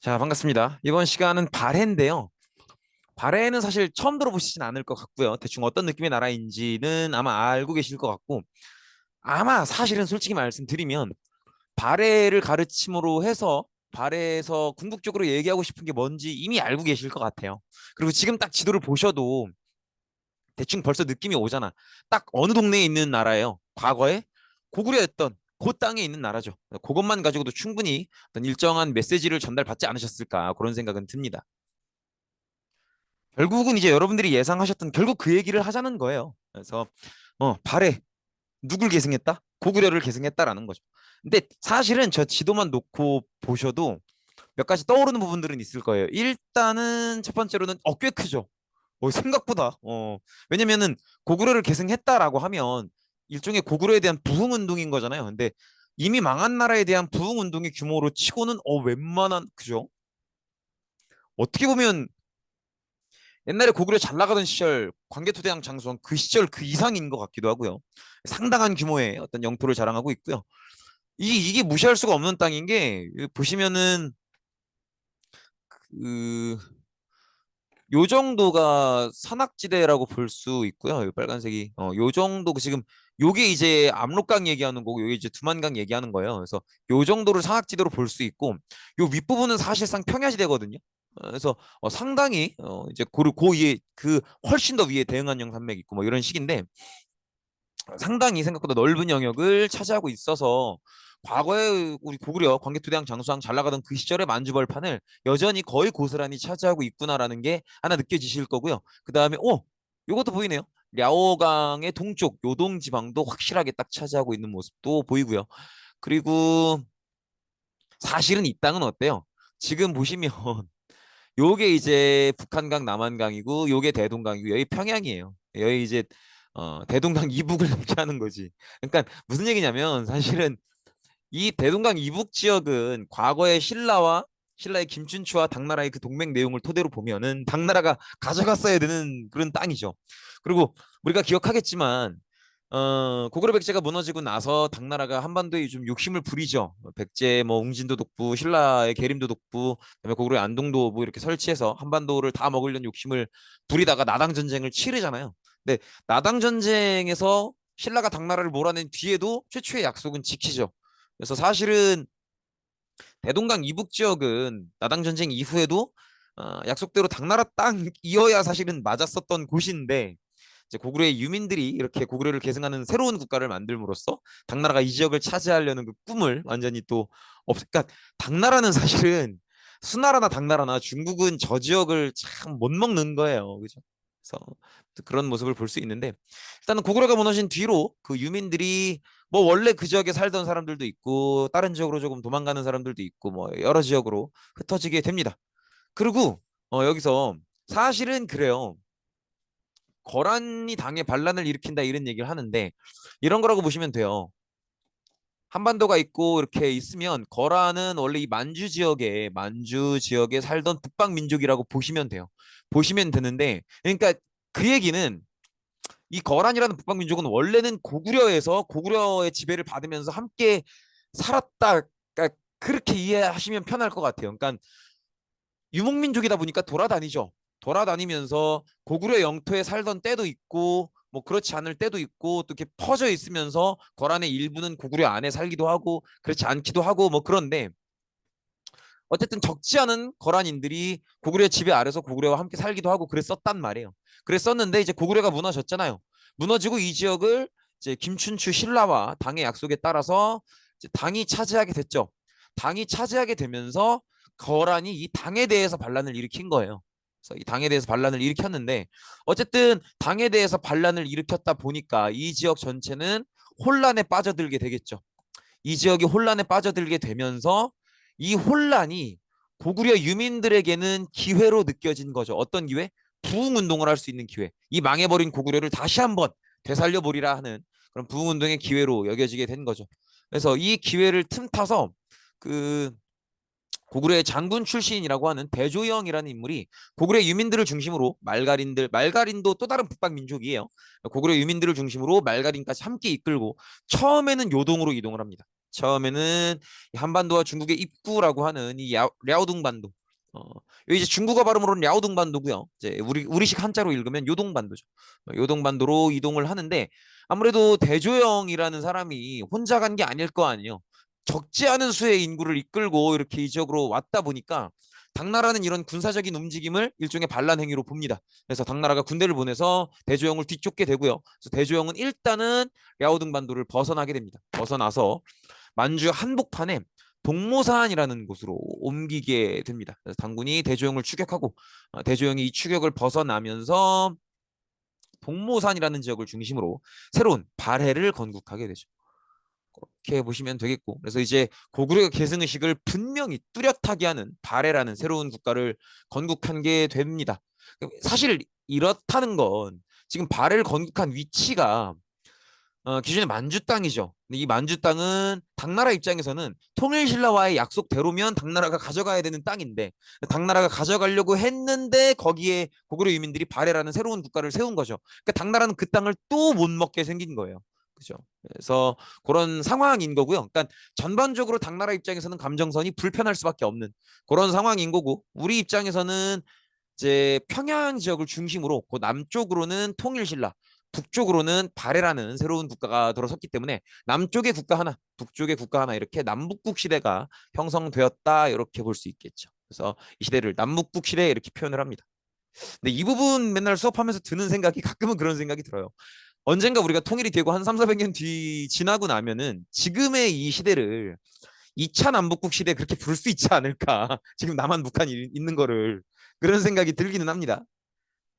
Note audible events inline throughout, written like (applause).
자, 반갑습니다. 이번 시간은 발해인데요. 발해는 사실 처음 들어보시진 않을 것 같고요. 대충 어떤 느낌의 나라인지는 아마 알고 계실 것 같고, 아마 사실은 솔직히 말씀드리면, 발해를 가르침으로 해서, 발해에서 궁극적으로 얘기하고 싶은 게 뭔지 이미 알고 계실 것 같아요. 그리고 지금 딱 지도를 보셔도 대충 벌써 느낌이 오잖아. 딱 어느 동네에 있는 나라예요. 과거에 고구려였던 그 땅에 있는 나라죠. 그것만 가지고도 충분히 어떤 일정한 메시지를 전달받지 않으셨을까 그런 생각은 듭니다. 결국은 이제 여러분들이 예상하셨던 결국 그 얘기를 하자는 거예요. 그래서 어 발해 누굴 계승했다? 고구려를 계승했다라는 거죠. 근데 사실은 저 지도만 놓고 보셔도 몇 가지 떠오르는 부분들은 있을 거예요. 일단은 첫 번째로는 어 꽤 크죠. 어, 생각보다 어 왜냐면은 고구려를 계승했다라고 하면 일종의 고구려에 대한 부흥 운동인 거잖아요. 근데 이미 망한 나라에 대한 부흥 운동의 규모로 치고는 어 웬만한 그죠? 어떻게 보면 옛날에 고구려 잘 나가던 시절 광개토대왕 장수왕 그 시절 그 이상인 것 같기도 하고요. 상당한 규모의 어떤 영토를 자랑하고 있고요. 이게 이게 무시할 수가 없는 땅인 게 보시면은 그 요 정도가 산악지대라고 볼 수 있고요. 요 빨간색이 어, 요 정도 그 지금 요게 이제 압록강 얘기하는 거고 요게 이제 두만강 얘기하는 거예요. 그래서 요 정도를 산악지대로 볼 수 있고 요 윗부분은 사실상 평야지대거든요. 어, 그래서 어, 상당히 어, 이제 고르 고 위에 그 훨씬 더 위에 대응한령 산맥 있고 뭐 이런 식인데 상당히 생각보다 넓은 영역을 차지하고 있어서 과거에 우리 고구려 광개토대왕 장수왕 잘 나가던 그 시절의 만주벌판을 여전히 거의 고스란히 차지하고 있구나라는 게 하나 느껴지실 거고요. 그 다음에 오 요것도 보이네요. 랴오강의 동쪽 요동 지방도 확실하게 딱 차지하고 있는 모습도 보이고요. 그리고 사실은 이 땅은 어때요? 지금 보시면 (laughs) 요게 이제 북한강 남한강이고 요게 대동강이고 여기 평양이에요. 여기 이제 어, 대동강 이북을 (laughs) 얘기하는 거지. 그러니까 무슨 얘기냐면 사실은 이 대동강 이북 지역은 과거의 신라와 신라의 김춘추와 당나라의 그 동맹 내용을 토대로 보면은 당나라가 가져갔어야 되는 그런 땅이죠. 그리고 우리가 기억하겠지만 어, 고구려 백제가 무너지고 나서 당나라가 한반도에 좀 욕심을 부리죠. 백제 뭐 웅진도 독부, 신라의 계림도 독부, 그다음에 고구려의 안동도 뭐 이렇게 설치해서 한반도를 다 먹으려는 욕심을 부리다가 나당 전쟁을 치르잖아요. 근데 나당 전쟁에서 신라가 당나라를 몰아낸 뒤에도 최초의 약속은 지키죠. 그래서 사실은 대동강 이북 지역은 나당 전쟁 이후에도 어, 약속대로 당나라 땅이어야 (laughs) 사실은 맞았었던 곳인데 이제 고구려의 유민들이 이렇게 고구려를 계승하는 새로운 국가를 만들므로써 당나라가 이 지역을 차지하려는 그 꿈을 완전히 또 없. 그러니까 당나라는 사실은 수나라나 당나라나 중국은 저 지역을 참 못 먹는 거예요, 그죠? 그래서 그런 모습을 볼 수 있는데 일단은 고구려가 무너진 뒤로 그 유민들이 뭐 원래 그 지역에 살던 사람들도 있고 다른 지역으로 조금 도망가는 사람들도 있고 뭐 여러 지역으로 흩어지게 됩니다. 그리고 어, 여기서 사실은 그래요. 거란이 당에 반란을 일으킨다 이런 얘기를 하는데 이런 거라고 보시면 돼요. 한반도가 있고 이렇게 있으면 거란은 원래 이 만주 지역에 만주 지역에 살던 북방 민족이라고 보시면 돼요. 보시면 되는데 그러니까 그 얘기는 이 거란이라는 북방 민족은 원래는 고구려에서 고구려의 지배를 받으면서 함께 살았다. 그러니까 그렇게 이해하시면 편할 것 같아요. 그러니까 유목민족이다 보니까 돌아다니죠. 돌아다니면서 고구려 영토에 살던 때도 있고 뭐 그렇지 않을 때도 있고 또 이렇게 퍼져 있으면서 거란의 일부는 고구려 안에 살기도 하고 그렇지 않기도 하고 뭐 그런데 어쨌든 적지 않은 거란인들이 고구려 지배 아래서 고구려와 함께 살기도 하고 그랬었단 말이에요. 그랬었는데 이제 고구려가 무너졌잖아요. 무너지고 이 지역을 이제 김춘추 신라와 당의 약속에 따라서 당이 차지하게 됐죠. 당이 차지하게 되면서 거란이 이 당에 대해서 반란을 일으킨 거예요. 그래서 이 당에 대해서 반란을 일으켰는데 어쨌든 당에 대해서 반란을 일으켰다 보니까 이 지역 전체는 혼란에 빠져들게 되겠죠. 이 지역이 혼란에 빠져들게 되면서 이 혼란이 고구려 유민들에게는 기회로 느껴진 거죠. 어떤 기회? 부흥 운동을 할 수 있는 기회. 이 망해버린 고구려를 다시 한번 되살려 보리라 하는 그런 부흥 운동의 기회로 여겨지게 된 거죠. 그래서 이 기회를 틈타서 그 고구려의 장군 출신이라고 하는 대조영이라는 인물이 고구려 유민들을 중심으로 말가린들 말가린도 또 다른 북방 민족이에요. 고구려 유민들을 중심으로 말가린까지 함께 이끌고 처음에는 요동으로 이동을 합니다. 처음에는 이 한반도와 중국의 입구라고 하는 이 야- 랴오둥반도. 어, 이제 중국어 발음으로는 랴오둥반도고요. 이제 우리 우리식 한자로 읽으면 요동반도죠. 어, 요동반도로 이동을 하는데 아무래도 대조영이라는 사람이 혼자 간 게 아닐 거 아니에요. 적지 않은 수의 인구를 이끌고 이렇게 이 지역으로 왔다 보니까 당나라는 이런 군사적인 움직임을 일종의 반란 행위로 봅니다. 그래서 당나라가 군대를 보내서 대조영을 뒤쫓게 되고요. 그래서 대조영은 일단은 랴오둥반도를 벗어나게 됩니다. 벗어나서 만주 한복판에 동모산이라는 곳으로 옮기게 됩니다. 그래서 당군이 대조영을 추격하고 어, 대조영이 이 추격을 벗어나면서 동모산이라는 지역을 중심으로 새로운 발해를 건국하게 되죠. 그렇게 보시면 되겠고 그래서 이제 고구려의 계승의식을 분명히 뚜렷하게 하는 발해라는 새로운 국가를 건국한 게 됩니다. 사실 이렇다는 건 지금 발해를 건국한 위치가 어, 기존의 만주 땅이죠. 근데 이 만주 땅은 당나라 입장에서는 통일신라와의 약속대로면 당나라가 가져가야 되는 땅인데 당나라가 가져가려고 했는데 거기에 고구려 유민들이 발해라는 새로운 국가를 세운 거죠. 그러니까 당나라는 그 땅을 또 못 먹게 생긴 거예요. 그죠? 그래서 그런 상황인 거고요. 그러니까 전반적으로 당나라 입장에서는 감정선이 불편할 수밖에 없는 그런 상황인 거고 우리 입장에서는 이제 평양 지역을 중심으로 그 남쪽으로는 통일신라, 북쪽으로는 발해라는 새로운 국가가 들어섰기 때문에 남쪽의 국가 하나, 북쪽의 국가 하나 이렇게 남북국 시대가 형성되었다 이렇게 볼 수 있겠죠. 그래서 이 시대를 남북국 시대 이렇게 표현을 합니다. 근데 이 부분 맨날 수업하면서 드는 생각이 가끔은 그런 생각이 들어요. 언젠가 우리가 통일이 되고 한 3, 400년 뒤 지나고 나면은 지금의 이 시대를 2차 남북국 시대 그렇게 부를 수 있지 않을까? (laughs) 지금 남한 북한이 있는 거를 그런 생각이 들기는 합니다.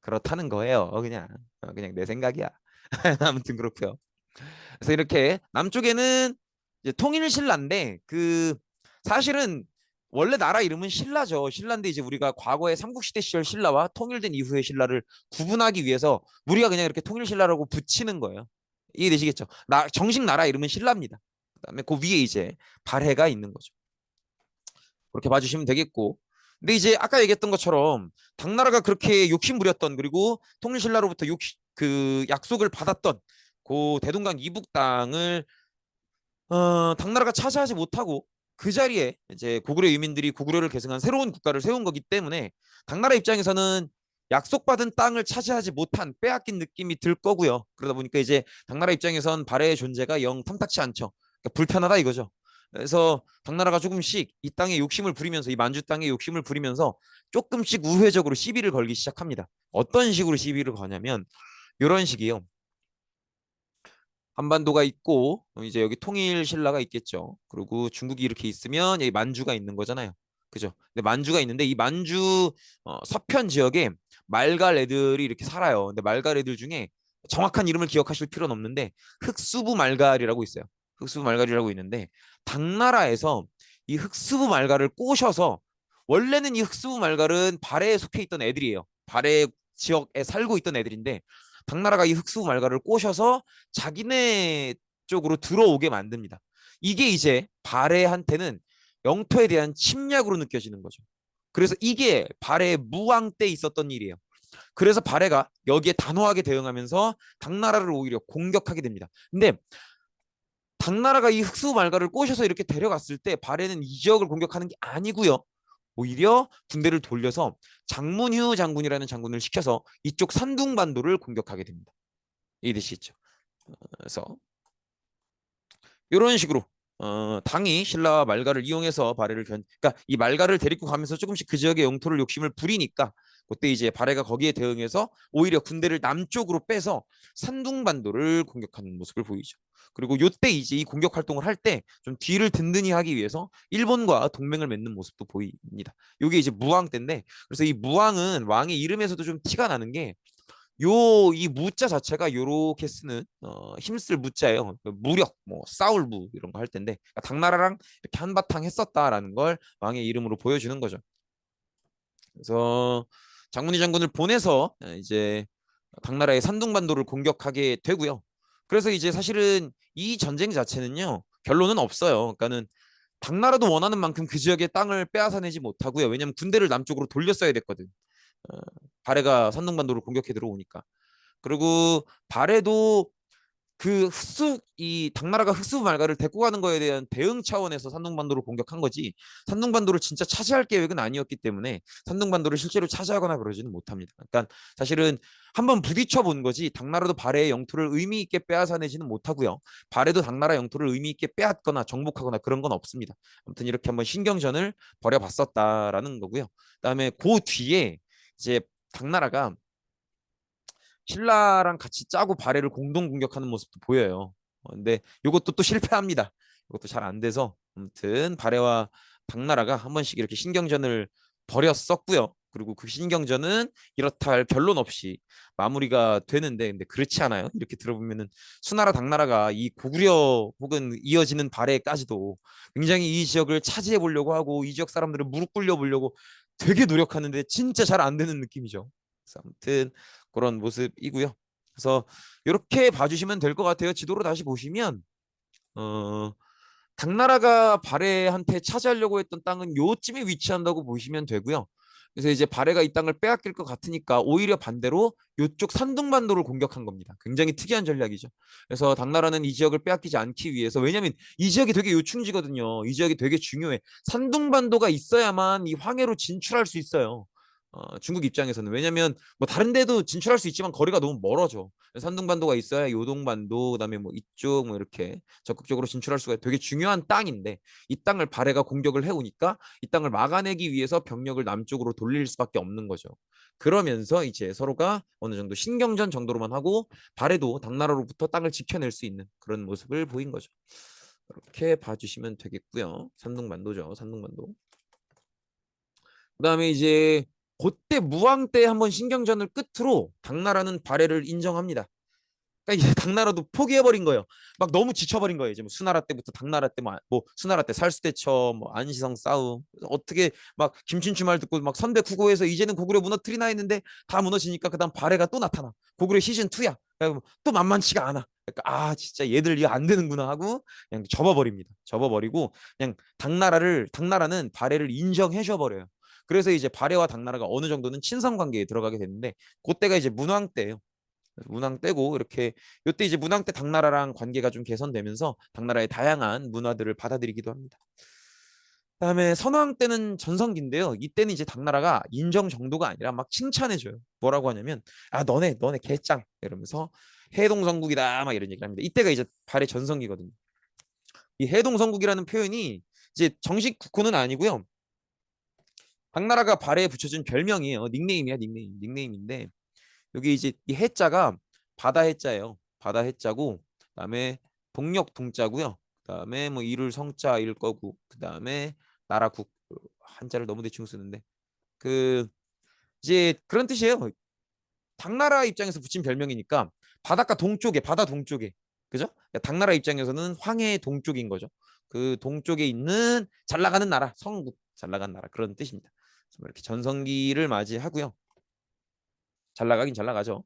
그렇다는 거예요. 그냥 어, 그냥 내 생각이야. (laughs) 아무튼 그렇고요. 그래서 이렇게 남쪽에는 통일 신라인데 그 사실은 원래 나라 이름은 신라죠. 신라인데 이제 우리가 과거의 삼국시대 시절 신라와 통일된 이후의 신라를 구분하기 위해서 우리가 그냥 이렇게 통일 신라라고 붙이는 거예요. 이해되시겠죠? 나 정식 나라 이름은 신라입니다. 그다음에 그 위에 이제 발해가 있는 거죠. 그렇게 봐주시면 되겠고. 근데 이제 아까 얘기했던 것처럼 당나라가 그렇게 욕심 부렸던 그리고 통일신라로부터 욕, 그 약속을 받았던 그 대동강 이북 땅을 어, 당나라가 차지하지 못하고 그 자리에 이제 고구려 유민들이 고구려를 계승한 새로운 국가를 세운 거기 때문에 당나라 입장에서는 약속받은 땅을 차지하지 못한 빼앗긴 느낌이 들 거고요. 그러다 보니까 이제 당나라 입장에선 발해의 존재가 영 탐탁치 않죠. 그러니까 불편하다 이거죠. 그래서 당나라가 조금씩 이 땅에 욕심을 부리면서 이 만주 땅에 욕심을 부리면서 조금씩 우회적으로 시비를 걸기 시작합니다. 어떤 식으로 시비를 거냐면 이런 식이요. 한반도가 있고 어, 이제 여기 통일 신라가 있겠죠. 그리고 중국이 이렇게 있으면 여기 만주가 있는 거잖아요. 그죠? 근데 만주가 있는데 이 만주 어, 서편 지역에 말갈 애들이 이렇게 살아요. 근데 말갈 애들 중에 정확한 이름을 기억하실 필요는 없는데 흑수부 말갈이라고 있어요. 흑수부 말갈이라고 있는데 당나라에서 이 흑수부 말갈을 꼬셔서 원래는 이 흑수부 말갈은 발해에 속해 있던 애들이에요. 발해 지역에 살고 있던 애들인데 당나라가 이 흑수부 말갈을 꼬셔서 자기네 쪽으로 들어오게 만듭니다. 이게 이제 발해한테는 영토에 대한 침략으로 느껴지는 거죠. 그래서 이게 발해 무왕 때 있었던 일이에요. 그래서 발해가 여기에 단호하게 대응하면서 당나라를 오히려 공격하게 됩니다. 근데 당나라가 이 흑수 말가를 꼬셔서 이렇게 데려갔을 때 발해는 이 지역을 공격하는 게 아니고요. 오히려 군대를 돌려서 장문휴 장군이라는 장군을 시켜서 이쪽 산둥반도를 공격하게 됩니다. 이해되시죠? 어, 그래서 이런 식으로 어, 당이 신라와 말가를 이용해서 발해를 견, 그러니까 이 말가를 데리고 가면서 조금씩 그 지역의 영토를 욕심을 부리니까 그때 이제 발해가 거기에 대응해서 오히려 군대를 남쪽으로 빼서 산둥반도를 공격하는 모습을 보이죠. 그리고 요때 이제 이 공격 활동을 할 때 좀 뒤를 든든히 하기 위해서 일본과 동맹을 맺는 모습도 보입니다. 이게 이제 무왕 때인데 그래서 이 무왕은 왕의 이름에서도 좀 티가 나는 게 요 이 무자 자체가 요렇게 쓰는 어, 힘쓸 무자예요. 그 무력, 뭐 싸울 무 이런 거 할 텐데 그러니까 당나라랑 이렇게 한바탕 했었다라는 걸 왕의 이름으로 보여주는 거죠. 그래서 장문희 장군을 보내서 이제 당나라의 산둥반도를 공격하게 되고요. 그래서 이제 사실은 이 전쟁 자체는요 결론은 없어요. 그러니까는 당나라도 원하는 만큼 그 지역의 땅을 빼앗아내지 못하고요. 왜냐하면 군대를 남쪽으로 돌렸어야 됐거든. 어, 발해가 산둥반도를 공격해 들어오니까. 그리고 발해도 그 흑수 이 당나라가 흑수 말가를 데리고 가는 거에 대한 대응 차원에서 산둥반도를 공격한 거지 산둥반도를 진짜 차지할 계획은 아니었기 때문에 산둥반도를 실제로 차지하거나 그러지는 못합니다. 그러니까 사실은 한번 부딪혀 본 거지 당나라도 발해의 영토를 의미 있게 빼앗아내지는 못하고요. 발해도 당나라 영토를 의미 있게 빼앗거나 정복하거나 그런 건 없습니다. 아무튼 이렇게 한번 신경전을 벌여봤었다라는 거고요. 그다음에 그 뒤에 이제 당나라가 신라랑 같이 짜고 발해를 공동 공격하는 모습도 보여요. 어, 근데 이것도 또 실패합니다. 이것도 잘 안 돼서 아무튼 발해와 당나라가 한 번씩 이렇게 신경전을 벌였었고요. 그리고 그 신경전은 이렇다 할 결론 없이 마무리가 되는데 근데 그렇지 않아요. 이렇게 들어보면은 수나라 당나라가 이 고구려 혹은 이어지는 발해까지도 굉장히 이 지역을 차지해 보려고 하고 이 지역 사람들을 무릎 꿇려 보려고 되게 노력하는데 진짜 잘 안 되는 느낌이죠. 아무튼 그런 모습이고요. 그래서 이렇게 봐주시면 될 것 같아요. 지도로 다시 보시면 어, 당나라가 발해한테 차지하려고 했던 땅은 요쯤에 위치한다고 보시면 되고요. 그래서 이제 발해가 이 땅을 빼앗길 것 같으니까 오히려 반대로 이쪽 산둥반도를 공격한 겁니다. 굉장히 특이한 전략이죠. 그래서 당나라는 이 지역을 빼앗기지 않기 위해서 왜냐하면 이 지역이 되게 요충지거든요. 이 지역이 되게 중요해. 산둥반도가 있어야만 이 황해로 진출할 수 있어요. 어, 중국 입장에서는 왜냐면 뭐 다른 데도 진출할 수 있지만 거리가 너무 멀어져. 산둥반도가 있어야 요동반도 그다음에 뭐 이쪽 뭐 이렇게 적극적으로 진출할 수가 되게 중요한 땅인데 이 땅을 발해가 공격을 해오니까 이 땅을 막아내기 위해서 병력을 남쪽으로 돌릴 수밖에 없는 거죠. 그러면서 이제 서로가 어느 정도 신경전 정도로만 하고 발해도 당나라로부터 땅을 지켜낼 수 있는 그런 모습을 보인 거죠. 이렇게 봐주시면 되겠고요. 산둥반도죠. 산둥반도. 그 다음에 이제 그때 무왕 때 한번 신경전을 끝으로 당나라는 발해를 인정합니다. 그러니까 이제 당나라도 포기해버린 거예요. 막 너무 지쳐버린 거예요. 이제 뭐 수나라 때부터 당나라 때뭐 뭐 수나라 때 살수대처 뭐 안시성 싸움 어떻게 막 김춘추 말 듣고 막 선대 구고해서 이제는 고구려 무너뜨리나 했는데 다 무너지니까 그다음 발해가 또 나타나. 고구려 시즌 2야. 또 만만치가 않아. 그러니까 아 진짜 얘들 이거 안 되는구나 하고 그냥 접어버립니다. 접어버리고 그냥 당나라를 당나라는 발해를 인정해줘 버려요. 그래서 이제 발해와 당나라가 어느 정도는 친선 관계에 들어가게 됐는데 그때가 이제 문왕 때예요. 문왕 때고 이렇게 이때 이제 문왕 때 당나라랑 관계가 좀 개선되면서 당나라의 다양한 문화들을 받아들이기도 합니다. 그다음에 선왕 때는 전성기인데요. 이때는 이제 당나라가 인정 정도가 아니라 막 칭찬해줘요. 뭐라고 하냐면 아 너네 너네 개짱 이러면서 해동성국이다 막 이런 얘기를 합니다. 이때가 이제 발해 전성기거든요. 이 해동성국이라는 표현이 이제 정식 국호는 아니고요. 당나라가 발에 붙여준 별명이에요. 닉네임이야, 닉네임. 닉네임인데 여기 이제 이 해자가 바다 해자예요. 바다 해자고 그다음에 동력 동자고요. 그다음에 뭐 이룰 성자일 거고 그다음에 나라 국 한자를 너무 대충 쓰는데 그 이제 그런 뜻이에요. 당나라 입장에서 붙인 별명이니까 바닷가 동쪽에 바다 동쪽에 그죠? 그러니까 당나라 입장에서는 황해 동쪽인 거죠. 그 동쪽에 있는 잘 나가는 나라 성국 잘 나간 나라 그런 뜻입니다. 이렇게 전성기를 맞이하고요. 잘 나가긴 잘 나가죠.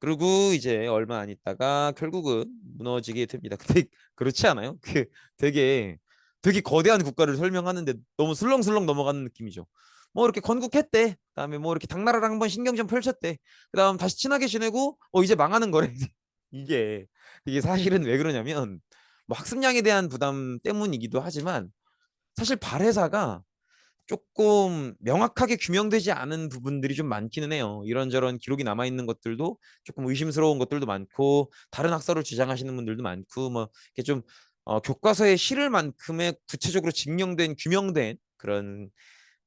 그리고 이제 얼마 안 있다가 결국은 무너지게 됩니다. (laughs) 근데 그렇지 않아요? 그 되게 되게 거대한 국가를 설명하는데 너무 슬렁슬렁 넘어가는 느낌이죠. 뭐 이렇게 건국했대. 그다음에 뭐 이렇게 당나라랑 한번 신경전 펼쳤대. 그다음 다시 친하게 지내고 어 이제 망하는 거래. (laughs) 이게 이게 사실은 왜 그러냐면 뭐 학습량에 대한 부담 때문이기도 하지만 사실 발해사가 조금 명확하게 규명되지 않은 부분들이 좀 많기는 해요. 이런저런 기록이 남아 있는 것들도 조금 의심스러운 것들도 많고 다른 학설을 주장하시는 분들도 많고 뭐 이렇게 좀 어, 교과서에 실을 만큼의 구체적으로 증명된 규명된 그런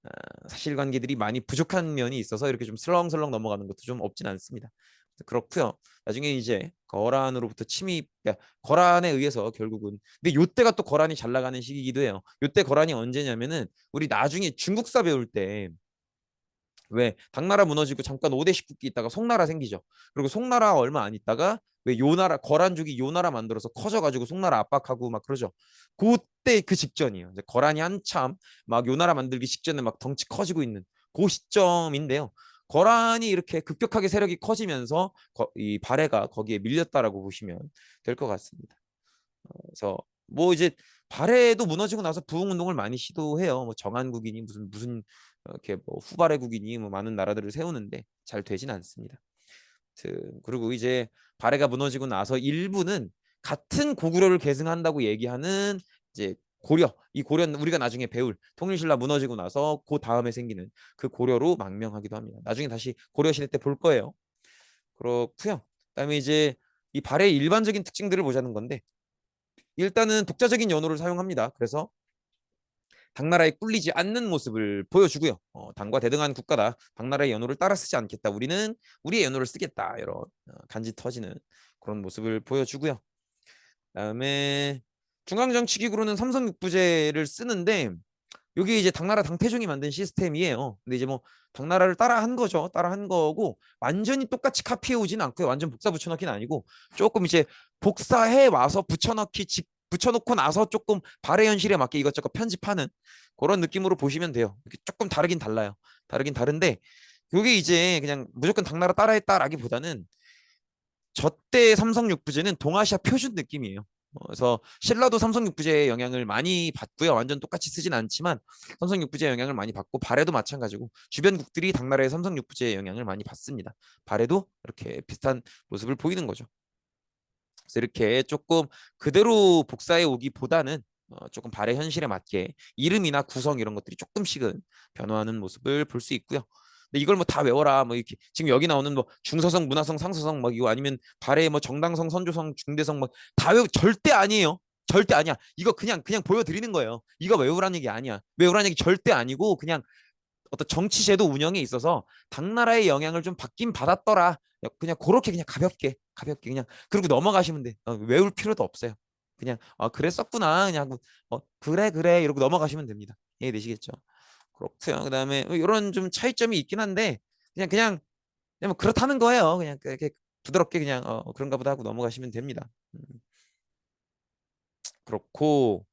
어, 사실관계들이 많이 부족한 면이 있어서 이렇게 좀 슬렁슬렁 넘어가는 것도 좀 없진 않습니다. 그렇고요. 나중에 이제 거란으로부터 침입, 그러니까 거란에 의해서 결국은 근데 요때가 또 거란이 잘 나가는 시기이기도 해요. 요때 거란이 언제냐면은 우리 나중에 중국사 배울 때 왜 당나라 무너지고 잠깐 5대 19기 있다가 송나라 생기죠. 그리고 송나라 얼마 안 있다가 왜 요나라 거란족이 요나라 만들어서 커져가지고 송나라 압박하고 막 그러죠. 그때 그 직전이에요. 이제 거란이 한참 막 요나라 만들기 직전에 막 덩치 커지고 있는 그 시점인데요. 거란이 이렇게 급격하게 세력이 커지면서 이 발해가 거기에 밀렸다라고 보시면 될 것 같습니다. 어, 그래서 뭐 이제 발해도 무너지고 나서 부흥 운동을 많이 시도해요. 뭐 정한국이니 무슨 무슨 이렇게 뭐 후발해국이니 뭐 많은 나라들을 세우는데 잘 되진 않습니다. 그리고 이제 발해가 무너지고 나서 일부는 같은 고구려를 계승한다고 얘기하는 이제 고려 이 고려는 우리가 나중에 배울 통일신라 무너지고 나서 그 다음에 생기는 그 고려로 망명하기도 합니다. 나중에 다시 고려 시대 때 볼 거예요. 그렇고요. 그다음에 이제 이 발해의 일반적인 특징들을 보자는 건데 일단은 독자적인 연호를 사용합니다. 그래서 당나라에 꿀리지 않는 모습을 보여주고요. 어, 당과 대등한 국가다. 당나라의 연호를 따라 쓰지 않겠다. 우리는 우리의 연호를 쓰겠다. 이런 어, 간지 터지는 그런 모습을 보여주고요. 그다음에 중앙정치기구로는 삼성육부제를 쓰는데 여기 이제 당나라 당태종이 만든 시스템이에요. 근데 이제 뭐 당나라를 따라한 거죠. 따라한 거고 완전히 똑같이 카피해 오지는 않고요. 완전 복사 붙여넣기는 아니고 조금 이제 복사해 와서 붙여넣기 직 붙여놓고 나서 조금 발해 현실에 맞게 이것저것 편집하는 그런 느낌으로 보시면 돼요. 조금 다르긴 달라요. 다르긴 다른데 이게 이제 그냥 무조건 당나라 따라했다라기보다는 저때 삼성육부제는 동아시아 표준 느낌이에요. 어, 그래서 신라도 삼성 육부제의 영향을 많이 받고요. 완전 똑같이 쓰진 않지만 삼성 육부제의 영향을 많이 받고 발해도 마찬가지고 주변국들이 당나라의 삼성 육부제의 영향을 많이 받습니다. 발해도 이렇게 비슷한 모습을 보이는 거죠. 그래서 이렇게 조금 그대로 복사해 오기보다는 어, 조금 발해 현실에 맞게 이름이나 구성 이런 것들이 조금씩은 변화하는 모습을 볼 수 있고요. 근데 이걸 뭐 다 외워라 뭐 이렇게 지금 여기 나오는 뭐 중서성, 문화성, 상서성 막 이거 아니면 발해 뭐 정당성, 선조성, 중대성 막 다 외우 절대 아니에요. 절대 아니야. 이거 그냥 그냥 보여드리는 거예요. 이거 외우라는 얘기 아니야. 외우라는 얘기 절대 아니고 그냥 어떤 정치 제도 운영에 있어서 당나라의 영향을 좀 받긴 받았더라. 그냥 그렇게 그냥 가볍게 가볍게 그냥 그리고 넘어가시면 돼. 어, 외울 필요도 없어요. 그냥 아 그랬었구나 그냥 어, 그래 그래 이러고 넘어가시면 됩니다. 이해되시겠죠? 그렇고요. 그다음에 이런 좀 차이점이 있긴 한데 그냥 그냥 그냥 뭐 그렇다는 거예요. 그냥 이렇게 부드럽게 그냥 어, 그런가 보다 하고 넘어가시면 됩니다. 음. 그렇고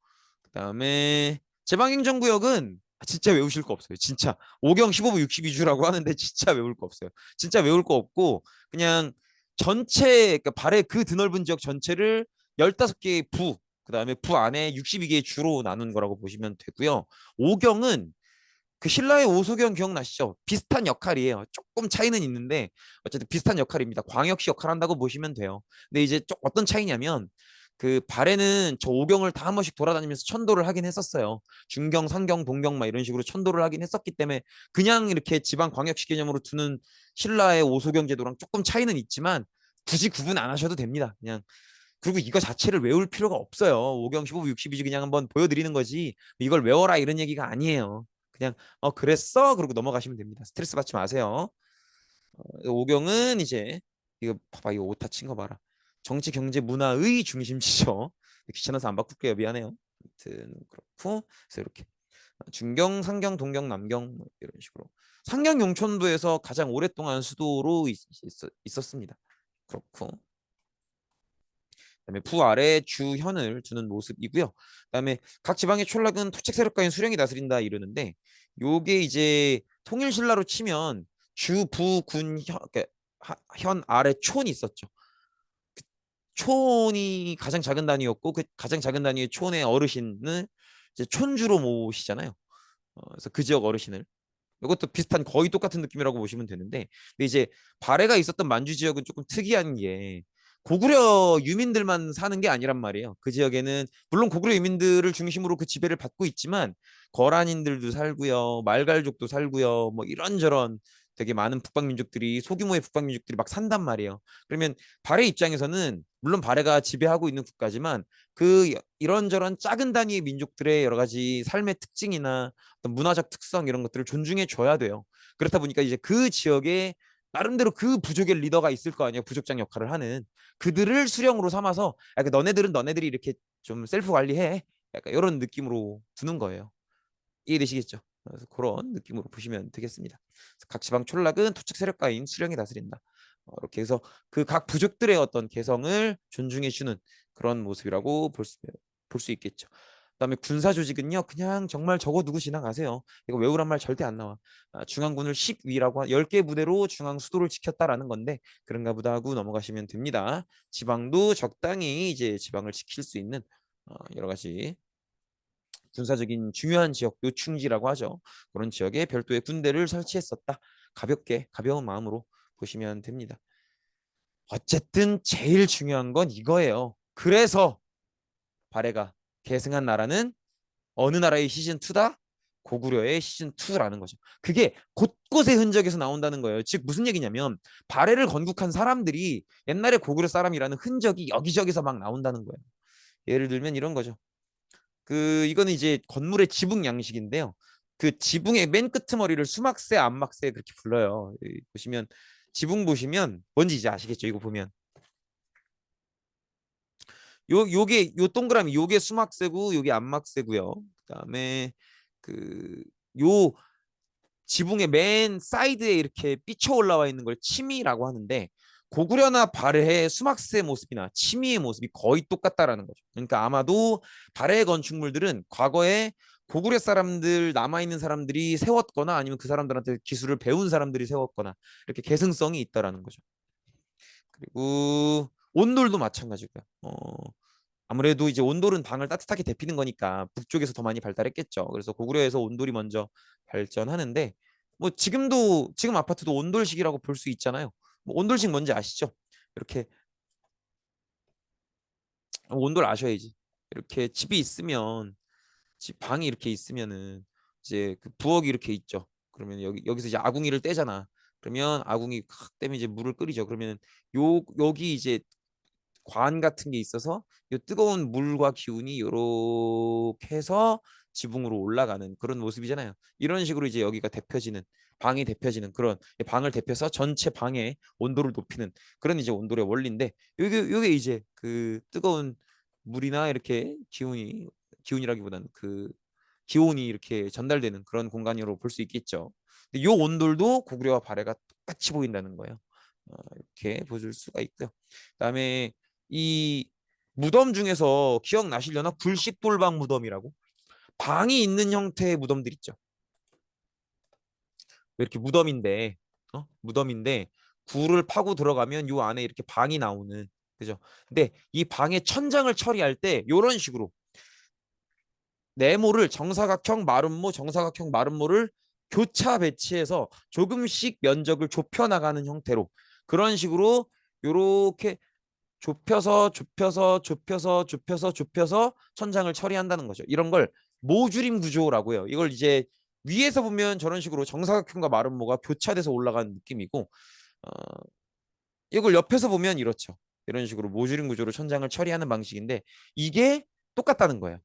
그다음에 제방행정구역은 진짜 외우실 거 없어요. 진짜 5경 15부 62주라고 하는데 (laughs) 진짜 외울 거 없어요. 진짜 외울 거 없고 그냥 전체 그러니까 발의 그 드넓은 지역 전체를 15개의 부 그다음에 부 안에 62개의 주로 나눈 거라고 보시면 되고요. 5경은 그 신라의 오소경 기억나시죠? 비슷한 역할이에요. 조금 차이는 있는데 어쨌든 비슷한 역할입니다. 광역시 역할 한다고 보시면 돼요. 근데 이제 좀 어떤 차이냐면 그 발에는 저 오경을 다 한 번씩 돌아다니면서 천도를 하긴 했었어요. 중경, 상경, 동경 막 이런 식으로 천도를 하긴 했었기 때문에 그냥 이렇게 지방 광역시 개념으로 두는 신라의 오소경 제도랑 조금 차이는 있지만 굳이 구분 안 하셔도 됩니다. 그냥 그리고 이거 자체를 외울 필요가 없어요. 5경 15, 62주 그냥 한번 보여드리는 거지 이걸 외워라 이런 얘기가 아니에요. 그냥 어 그랬어 그러고 넘어가시면 됩니다. 스트레스 받지 마세요. 어, 5경은 이제 이거 봐봐 이거 오타 친 거 봐라. 정치, 경제, 문화의 중심지죠. (laughs) 귀찮아서 안 바꿀게요. 미안해요. 아무튼 그렇고 그래서 이렇게 중경, 상경, 동경, 남경 뭐 이런 식으로 상경 용천도에서 가장 오랫동안 수도로 있, 있 었습니다 그렇고 그다음에 부 아래 주현을 두는 모습이고요. 그다음에 각 지방의 촌락은 토책 세력가인 수령이 다스린다 이러는데 요게 이제 통일 신라로 치면 주, 부, 군, 현, 그러니까 현 아래 촌이 있었죠. 그 촌이 가장 작은 단위였고 그 가장 작은 단위의 촌의 어르신을 이제 촌주로 모시잖아요. 어, 그래서 그 지역 어르신을 이것도 비슷한 거의 똑같은 느낌이라고 보시면 되는데 근데 이제 발해가 있었던 만주 지역은 조금 특이한 게 고구려 유민들만 사는 게 아니란 말이에요. 그 지역에는 물론 고구려 유민들을 중심으로 그 지배를 받고 있지만 거란인들도 살고요, 말갈족도 살고요, 뭐 이런저런 되게 많은 북방 민족들이 소규모의 북방 민족들이 막 산단 말이에요. 그러면 발해 입장에서는 물론 발해가 지배하고 있는 국가지만 그 이런저런 작은 단위의 민족들의 여러 가지 삶의 특징이나 어떤 문화적 특성 이런 것들을 존중해 줘야 돼요. 그렇다 보니까 이제 그 지역에 나름대로 그 부족의 리더가 있을 거 아니에요. 부족장 역할을 하는 그들을 수령으로 삼아서 약간 너네들은 너네들이 이렇게 좀 셀프 관리해. 약간 이런 느낌으로 두는 거예요. 이해되시겠죠? 그래서 그런 느낌으로 보시면 되겠습니다. 각 지방 촌락은 토착 세력가인 수령이 다스린다. 어, 이렇게 해서 그 각 부족들의 어떤 개성을 존중해 주는 그런 모습이라고 볼 수 볼수 있겠죠. 그다음에 군사 조직은요. 그냥 정말 적어 두고 지나가세요. 이거 외우란 말 절대 안 나와. 아, 중앙군을 10위라고 10개 부대로 중앙 수도를 지켰다라는 건데 그런가 보다 하고 넘어가시면 됩니다. 지방도 적당히 이제 지방을 지킬 수 있는 어, 여러 가지 군사적인 중요한 지역 요충지라고 하죠. 그런 지역에 별도의 군대를 설치했었다. 가볍게 가벼운 마음으로 보시면 됩니다. 어쨌든 제일 중요한 건 이거예요. 그래서 발해가 계승한 나라는 어느 나라의 시즌 2다? 고구려의 시즌 2라는 거죠. 그게 곳곳의 흔적에서 나온다는 거예요. 즉 무슨 얘기냐면 발해를 건국한 사람들이 옛날에 고구려 사람이라는 흔적이 여기저기서 막 나온다는 거예요. 예를 들면 이런 거죠. 그 이거는 이제 건물의 지붕 양식인데요. 그 지붕의 맨 끄트머리를 수막새, 안막새 그렇게 불러요. 보시면 지붕 보시면 뭔지 이제 아시겠죠? 이거 보면 요 요게 요 동그라미 요게 수막새고 요게 안막새고요. 그다음에 그 요 지붕의 맨 사이드에 이렇게 삐쳐 올라와 있는 걸 치미라고 하는데 고구려나 발해의 수막새 모습이나 치미의 모습이 거의 똑같다라는 거죠. 그러니까 아마도 발해 건축물들은 과거에 고구려 사람들 남아 있는 사람들이 세웠거나 아니면 그 사람들한테 기술을 배운 사람들이 세웠거나 이렇게 계승성이 있다라는 거죠. 그리고 온돌도 마찬가지고요. 어, 아무래도 이제 온돌은 방을 따뜻하게 데피는 거니까 북쪽에서 더 많이 발달했겠죠. 그래서 고구려에서 온돌이 먼저 발전하는데 뭐 지금도 지금 아파트도 온돌식이라고 볼 수 있잖아요. 뭐 온돌식 뭔지 아시죠? 이렇게 온돌 아셔야지. 이렇게 집이 있으면 집 방이 이렇게 있으면은 이제 그 부엌이 이렇게 있죠. 그러면 여기 여기서 이제 아궁이를 떼잖아. 그러면 아궁이 칵 떼면 이제 물을 끓이죠. 그러면 요 여기 이제 관 같은 게 있어서 요 뜨거운 물과 기운이 요렇게 해서 지붕으로 올라가는 그런 모습이잖아요. 이런 식으로 이제 여기가 데펴지는 방이 데펴지는 그런 방을 데펴서 전체 방의 온도를 높이는 그런 이제 온돌의 원리인데 요게 요게 이제 그 뜨거운 물이나 이렇게 기운이 기운이라기보다는 그 기온이 이렇게 전달되는 그런 공간으로 볼 수 있겠죠. 근데 요 온돌도 고구려와 발해가 똑같이 보인다는 거예요. 어, 이렇게 보실 수가 있고요. 그다음에 이 무덤 중에서 기억나시려나 굴식돌방 무덤이라고 방이 있는 형태의 무덤들 있죠. 이렇게 무덤인데 어? 무덤인데 굴을 파고 들어가면 요 안에 이렇게 방이 나오는 그죠? 근데 이 방의 천장을 처리할 때 이런 식으로 네모를 정사각형 마름모 정사각형 마름모를 교차 배치해서 조금씩 면적을 좁혀 나가는 형태로 그런 식으로 요렇게 좁혀서 좁혀서 좁혀서 좁혀서 좁혀서 천장을 처리한다는 거죠. 이런 걸 모주림 구조라고 해요. 이걸 이제 위에서 보면 저런 식으로 정사각형과 마름모가 교차돼서 올라가는 느낌이고 어, 이걸 옆에서 보면 이렇죠. 이런 식으로 모주림 구조로 천장을 처리하는 방식인데 이게 똑같다는 거예요.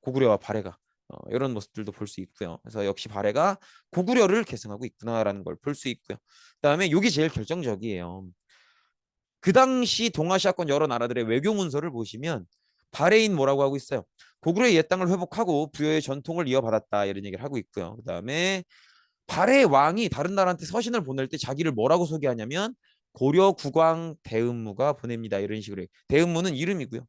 고구려와 발해가 어, 이런 모습들도 볼 수 있고요. 그래서 역시 발해가 고구려를 계승하고 있구나라는 걸 볼 수 있고요. 그다음에 이게 제일 결정적이에요. 그 당시 동아시아권 여러 나라들의 외교 문서를 보시면 발해인 뭐라고 하고 있어요. 고구려의 옛 땅을 회복하고 부여의 전통을 이어받았다 이런 얘기를 하고 있고요. 그다음에 발해 왕이 다른 나라한테 서신을 보낼 때 자기를 뭐라고 소개하냐면 고려 국왕 대음무가 보냅니다 이런 식으로. 대음무는 이름이고요.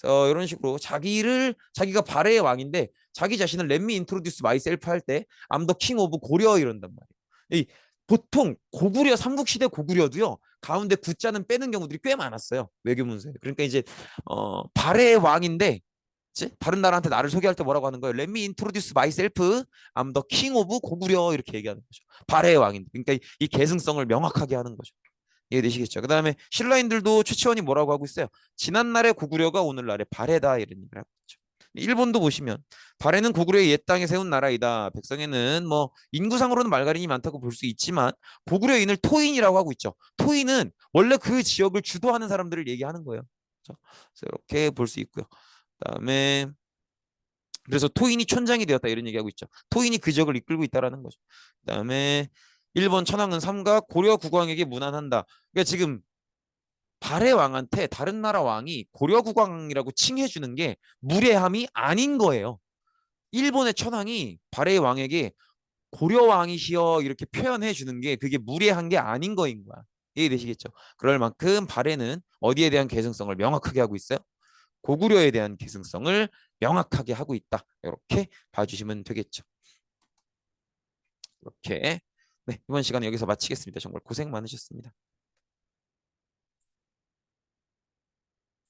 그래서 이런 식으로 자기를 자기가 발해의 왕인데 자기 자신을 me introduce myself 할때 the king of 고려 이런단 말이에요. 이 보통 고구려 삼국시대 고구려도요 가운데 구자는 빼는 경우들이 꽤 많았어요 외교 문서에. 그러니까 이제 어 발해의 왕인데 그치? 다른 나라한테 나를 소개할 때 뭐라고 하는 거예요? Let me introduce myself. I'm the king of 고구려 이렇게 얘기하는 거죠. 발해의 왕인데. 그러니까 이, 이 계승성을 명확하게 하는 거죠. 이해되시겠죠? 그 다음에 신라인들도 최치원이 뭐라고 하고 있어요? 지난날의 고구려가 오늘날의 발해다 이런 얘기를 하고 있죠. 일본도 보시면 발해는 고구려의 옛 땅에 세운 나라이다. 백성에는 뭐 인구상으로는 말가린이 많다고 볼 수 있지만 고구려인을 토인이라고 하고 있죠. 토인은 원래 그 지역을 주도하는 사람들을 얘기하는 거예요. 그래서 이렇게 볼 수 있고요. 그다음에 그래서 토인이 촌장이 되었다 이런 얘기하고 있죠. 토인이 그 지역을 이끌고 있다라는 거죠. 그다음에 일본 천황은 삼각 고려 국왕에게 문안한다. 그러니까 지금 발해 왕한테 다른 나라 왕이 고려 국왕이라고 칭해 주는 게 무례함이 아닌 거예요. 일본의 천황이 발해 왕에게 고려 왕이시여 이렇게 표현해 주는 게 그게 무례한 게 아닌 거인 거야. 이해되시겠죠? 그럴 만큼 발해는 어디에 대한 계승성을 명확하게 하고 있어요? 고구려에 대한 계승성을 명확하게 하고 있다. 이렇게 봐주시면 되겠죠. 이렇게 네, 이번 시간은 여기서 마치겠습니다. 정말 고생 많으셨습니다.